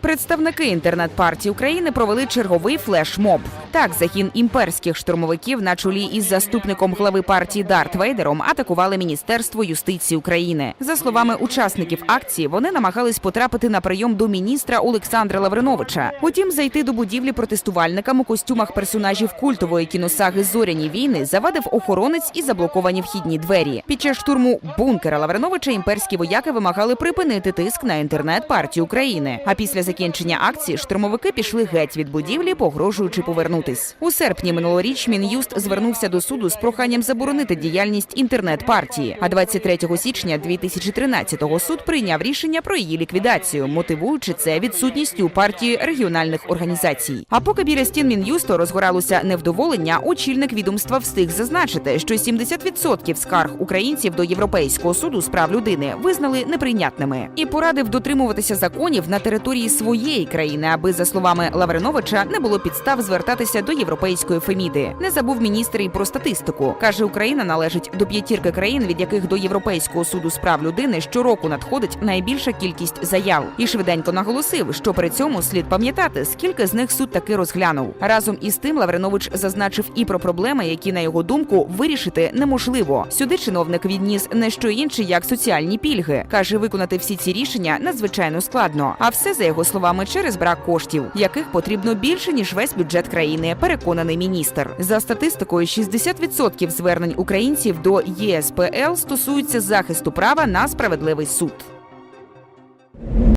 Представники інтернет-партії України провели черговий флешмоб. Так, загін імперських штурмовиків на чолі із заступником глави партії Дарт Вейдером атакували Міністерство юстиції України. За словами учасників акції, вони намагались потрапити на прийом до міністра Олександра Лавриновича. Утім, зайти до будівлі протестувальникам у костюмах персонажів культової кіносаги Зоряні війни завадив охоронець і заблоковані вхідні двері. Під час штурму бункера Лавриновича імперські вояки вимагали припинити тиск на інтернет-партію України. А після закінчення акції штурмовики пішли геть від будівлі, погрожуючи повернутись. У серпні минулоріч Мін'юст звернувся до суду з проханням заборонити діяльність інтернет-партії. А 23 січня 2013-го суд прийняв рішення про її ліквідацію, мотивуючи це відсутністю партії регіональних організацій. А поки біля стін Мін'юсту розгоралося невдоволення, очільник відомства встиг зазначити, що 70% скарг українців до Європейського суду з прав людини визнали неприйнятними і порадив дотримуватися законів на території своєї країни, аби за словами Лавриновича не було підстав звертатися до європейської феміди. Не забув міністр і про статистику. каже, Україна належить до п'ятірки країн, від яких до Європейського суду з прав людини щороку надходить найбільша кількість заяв. І швиденько наголосив, що при цьому слід пам'ятати, скільки з них суд таки розглянув. Разом із тим Лавринович зазначив і про проблеми, які на його думку вирішити неможливо. Сюди чиновник відніс не що інше, як соціальні пільги. каже, виконати всі ці рішення надзвичайно складно. А все за його словами через брак коштів, яких потрібно більше ніж весь бюджет країни. Переконаний міністр. За статистикою, 60% звернень українців до ЄСПЛ стосуються захисту права на справедливий суд.